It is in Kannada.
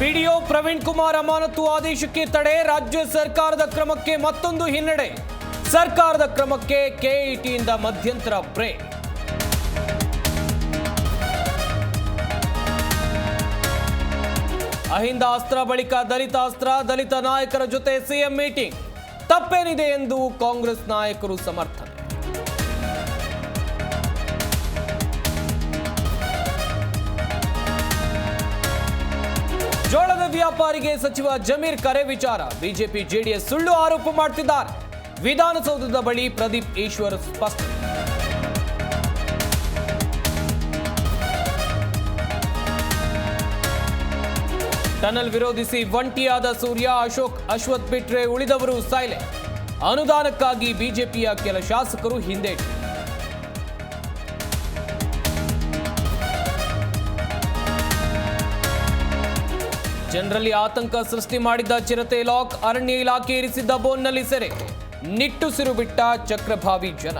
ವಿಡಿಯೋ ಪ್ರವೀಣ್ ಕುಮಾರ್ ಅಮಾನತು ಆದೇಶಕ್ಕೆ ತಡೆ, ರಾಜ್ಯ ಸರ್ಕಾರದ ಕ್ರಮಕ್ಕೆ ಮತ್ತೊಂದು ಹಿನ್ನಡೆ. ಸರ್ಕಾರದ ಕ್ರಮಕ್ಕೆ ಕೆಇಟಿಯಿಂದ ಮಧ್ಯಂತರ ಬ್ರೇಕ್. ಅಹಿಂದ ಅಸ್ತ್ರ, ಬಳಿಕ ದಲಿತ ಅಸ್ತ್ರ ದಲಿತ ನಾಯಕರ ಜೊತೆ ಸಿಎಂ ಮೀಟಿಂಗ್. ತಪ್ಪೇನಿದೆ ಎಂದು ಕಾಂಗ್ರೆಸ್ ನಾಯಕರು ಸಮರ್ಥನೆ. ಜೋಳದ ವ್ಯಾಪಾರಿಗೆ ಸಚಿವ ಜಮೀರ್ ಕರೆ ವಿಚಾರ. ಬಿಜೆಪಿ ಜೆಡಿಎಸ್ ಸುಳ್ಳು ಆರೋಪ ಮಾಡುತ್ತಿದ್ದಾರೆ ವಿಧಾನಸೌಧದ ಬಳಿ ಪ್ರದೀಪ್ ಈಶ್ವರ್ ಸ್ಪಷ್ಟ. ಟನಲ್ ವಿರೋಧಿಸಿ ಒಂಟಿಯಾದ ಸೂರ್ಯ, ಅಶೋಕ್ ಅಶ್ವಥ್ ಬಿಟ್ರೆ ಉಳಿದವರು ಸೈಲೆಂಟ್ ಅನುದಾನಕ್ಕಾಗಿ ಬಿಜೆಪಿಯ ಕೆಲ ಶಾಸಕರು ಹಿಂದೇಟು. ಜನರಲ್ಲಿ ಆತಂಕ ಸೃಷ್ಟಿ ಮಾಡಿದ್ದ ಚಿರತೆ ಲಾಕ್ ಅರಣ್ಯ ಇಲಾಖೆ ಇರಿಸಿದ್ದ ಬೋನ್ನಲ್ಲಿ ಸೆರೆ. ನಿಟ್ಟುಸಿರು ಬಿಟ್ಟ ಚಕ್ರಭಾವಿ ಜನ.